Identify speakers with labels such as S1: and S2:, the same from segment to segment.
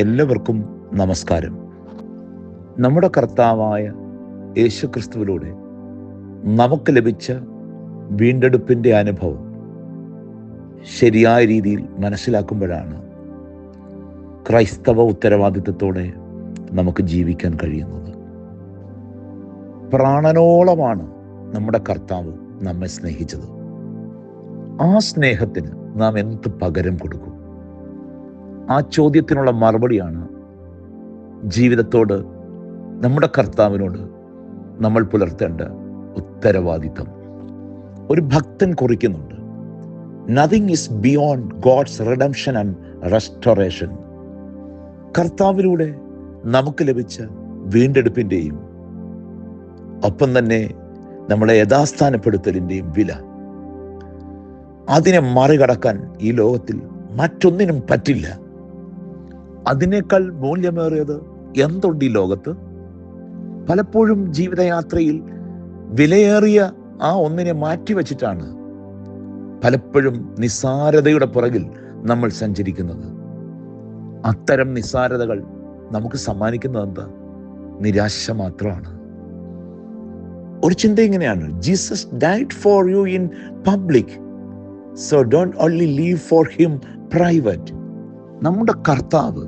S1: എല്ലാവർക്കും നമസ്കാരം. നമ്മുടെ കർത്താവായ യേശു ക്രിസ്തുവിലൂടെ നമുക്ക് ലഭിച്ച വീണ്ടെടുപ്പിന്റെ അനുഭവം ശരിയായ രീതിയിൽ മനസ്സിലാക്കുമ്പോഴാണ് ക്രൈസ്തവ ഉത്തരവാദിത്വത്തോടെ നമുക്ക് ജീവിക്കാൻ കഴിയുന്നത്. പ്രാണനോളമാണ് നമ്മുടെ കർത്താവ് നമ്മെ സ്നേഹിച്ചത്. ആ സ്നേഹത്തിന് നാം എന്ത് പകരം കൊടുക്കും? ആ ചോദ്യത്തിനുള്ള മറുപടിയാണ് ജീവിതത്തോട് നമ്മുടെ കർത്താവിനോട് നമ്മൾ പുലർത്തേണ്ട ഉത്തരവാദിത്തം. ഒരു ഭക്തൻ കുറിക്കുന്നുണ്ട് nothing is beyond God's redemption and restoration കർത്താവിലൂടെ നമുക്ക് ലഭിച്ച വീണ്ടെടുപ്പിന്റെയും ഒപ്പം തന്നെ നമ്മളെ യഥാസ്ഥാനപ്പെടുത്തലിന്റെയും വില. അതിനെ മറികടക്കാൻ ഈ ലോകത്തിൽ മറ്റൊന്നിനും പറ്റില്ല. അതിനേക്കാൾ മൂല്യമേറിയത് എന്തുണ്ട് ഈ ലോകത്ത്? പലപ്പോഴും ജീവിതയാത്രയിൽ വിലയേറിയ ആ ഒന്നിനെ മാറ്റിവെച്ചിട്ടാണ് പലപ്പോഴും നിസ്സാരതയുടെ പുറകിൽ നമ്മൾ സഞ്ചരിക്കുന്നത്. അത്തരം നിസ്സാരതകൾ നമുക്ക് സമ്മാനിക്കുന്നത് എന്താ? നിരാശ മാത്രമാണ്. ഒരു ചിന്ത ഇങ്ങനെയാണ്. Jesus died for you in public so don't only live for him private. നമ്മുടെ കർത്താവ്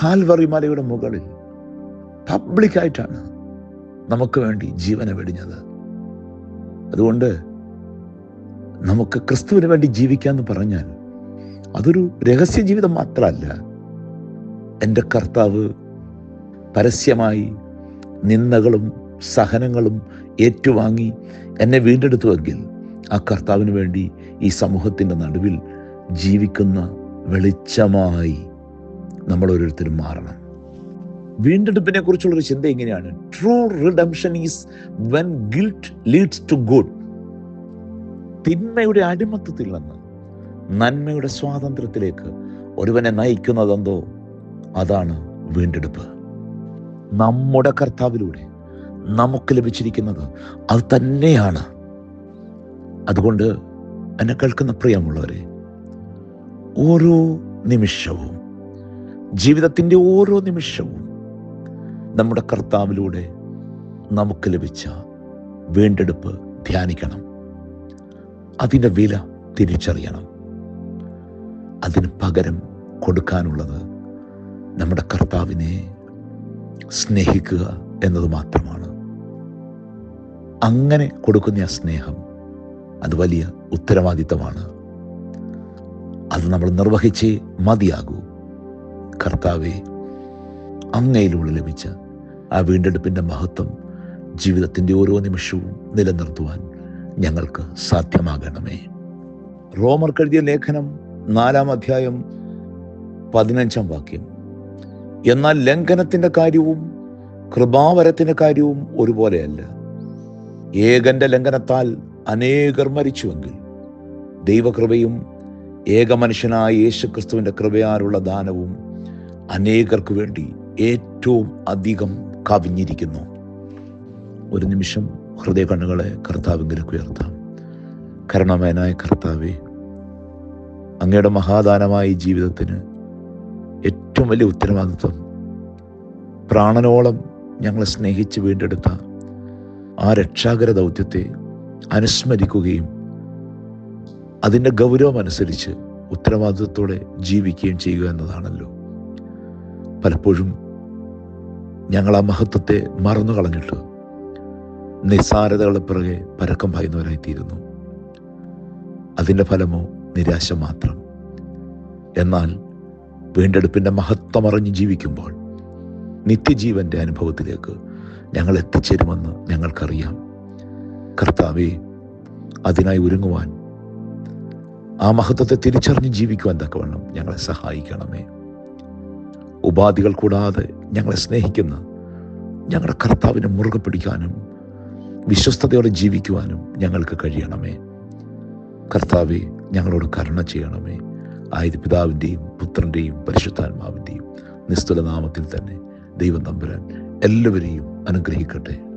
S1: കാൽവറി മലയുടെ മുകളിൽ പബ്ലിക്കായിട്ടാണ് നമുക്ക് വേണ്ടി ജീവനെ വെടിഞ്ഞത്. അതുകൊണ്ട് നമുക്ക് ക്രിസ്തുവിന് വേണ്ടി ജീവിക്കാന്ന് പറഞ്ഞാൽ അതൊരു രഹസ്യ ജീവിതം മാത്രമല്ല. എന്റെ കർത്താവ് പരസ്യമായി നിന്ദകളും സഹനങ്ങളും ഏറ്റുവാങ്ങി എന്നെ വീണ്ടെടുത്തുവെങ്കിൽ ആ കർത്താവിന് വേണ്ടി ഈ സമൂഹത്തിന്റെ നടുവിൽ ജീവിക്കുന്ന വെളിച്ചമായി നമ്മൾ ഓരോരുത്തരും മാറണം. വീണ്ടെടുപ്പിനെ കുറിച്ചുള്ളൊരു ചിന്ത എങ്ങനെയാണ് true redemption is when guilt leads to good തിന്മയുടെ അടിമത്തത്തിൽ നിന്ന് നന്മയുടെ സ്വാതന്ത്ര്യത്തിലേക്ക് ഒരുവനെ നയിക്കുന്നതെന്തോ അതാണ് വീണ്ടെടുപ്പ്. നമ്മുടെ കർത്താവിലൂടെ നമുക്ക് ലഭിച്ചിരിക്കുന്നത് അത് തന്നെയാണ്. അതുകൊണ്ട് എന്നെ കേൾക്കുന്ന പ്രിയമുള്ളവരെ ഓരോ നിമിഷവും ജീവിതത്തിന്റെ ഓരോ നിമിഷവും നമ്മുടെ കർത്താവിലൂടെ നമുക്ക് ലഭിച്ച വീണ്ടെടുപ്പ് ധ്യാനിക്കണം. അതിന്റെ വില തിരിച്ചറിയണം. അതിന് പകരം കൊടുക്കാനുള്ളത് നമ്മുടെ കർത്താവിനെ സ്നേഹിക്കുക എന്നത് മാത്രമാണ്. അങ്ങനെ കൊടുക്കുന്ന ആ സ്നേഹം അത് വലിയ ഉത്തരവാദിത്തമാണ്. അത് നമ്മൾ നിർവഹിച്ച് മതിയാകൂ. കർത്താവെ അങ്ങയിലൂടെ ലഭിച്ച ആ വീണ്ടെടുപ്പിന്റെ മഹത്വം ജീവിതത്തിന്റെ ഓരോ നിമിഷവും നിലനിർത്തുവാൻ ഞങ്ങൾക്ക് സാധ്യമാകണമേ. റോമർ കഴുതിയ ലേഖനം നാലാം അധ്യായം പതിനഞ്ചാം വാക്യം. എന്നാൽ ലംഘനത്തിന്റെ കാര്യവും കൃപാവരത്തിന്റെ കാര്യവും ഒരുപോലെയല്ല. ഏകന്റെ ലംഘനത്താൽ അനേകർ മരിച്ചുവെങ്കിൽ ദൈവകൃപയും ഏകമനുഷ്യനായ യേശു ക്രിസ്തുവിന്റെ കൃപയാലുള്ള ദാനവും അനേകർക്ക് വേണ്ടി ഏറ്റവും അധികം കവിഞ്ഞിരിക്കുന്നു. ഒരു നിമിഷം ഹൃദയ കണ്ണുകളെ കർത്താവിലേക്ക് ഉയർത്താം. കരണമേനായ കർത്താവെ അങ്ങയുടെ മഹാദാനമായ ജീവിതത്തിന് ഏറ്റവും വലിയ ഉത്തരവാദിത്വം പ്രാണനോളം ഞങ്ങളെ സ്നേഹിച്ച് വീണ്ടെടുത്ത ആ രക്ഷാകര ദൗത്യത്തെ അനുസ്മരിക്കുകയും അതിന്റെ ഗൗരവം അനുസരിച്ച് ഉത്തരവാദിത്വത്തോടെ ജീവിക്കുകയും ചെയ്യുക എന്നതാണല്ലോ. പലപ്പോഴും ഞങ്ങൾ ആ മഹത്വത്തെ മറന്നു കളഞ്ഞിട്ട് നിസ്സാരതകളെ പിറകെ പരക്കം പായുന്നവരായിത്തീരുന്നു. അതിന്റെ ഫലമോ നിരാശ മാത്രം. എന്നാൽ വീണ്ടെടുപ്പിന്റെ മഹത്വമറിഞ്ഞ് ജീവിക്കുമ്പോൾ നിത്യജീവന്റെ അനുഭവത്തിലേക്ക് ഞങ്ങൾ എത്തിച്ചേരുമെന്ന് ഞങ്ങൾക്കറിയാം. കർത്താവെ അതിനായി ഒരുങ്ങുവാൻ ആ മഹത്വത്തെ തിരിച്ചറിഞ്ഞ് ജീവിക്കുവാൻ തക്കവണ്ണം ഞങ്ങളെ സഹായിക്കണമേ. ഉപാധികൾ കൂടാതെ ഞങ്ങളെ സ്നേഹിക്കുന്ന ഞങ്ങളുടെ കർത്താവിനെ മുറുകെ പിടിക്കാനും വിശ്വസ്തയോടെ ജീവിക്കുവാനും ഞങ്ങൾക്ക് കഴിയണമേ. കർത്താവെ ഞങ്ങളോട് കരുണ ചെയ്യണമേ. ആയത് പിതാവിന്റെയും പുത്രന്റെയും പരിശുദ്ധാത്മാവിന്റെയും നിസ്തുല നാമത്തിൽ തന്നെ ദൈവം തമ്പുരാൻ എല്ലാവരെയും അനുഗ്രഹിക്കട്ടെ.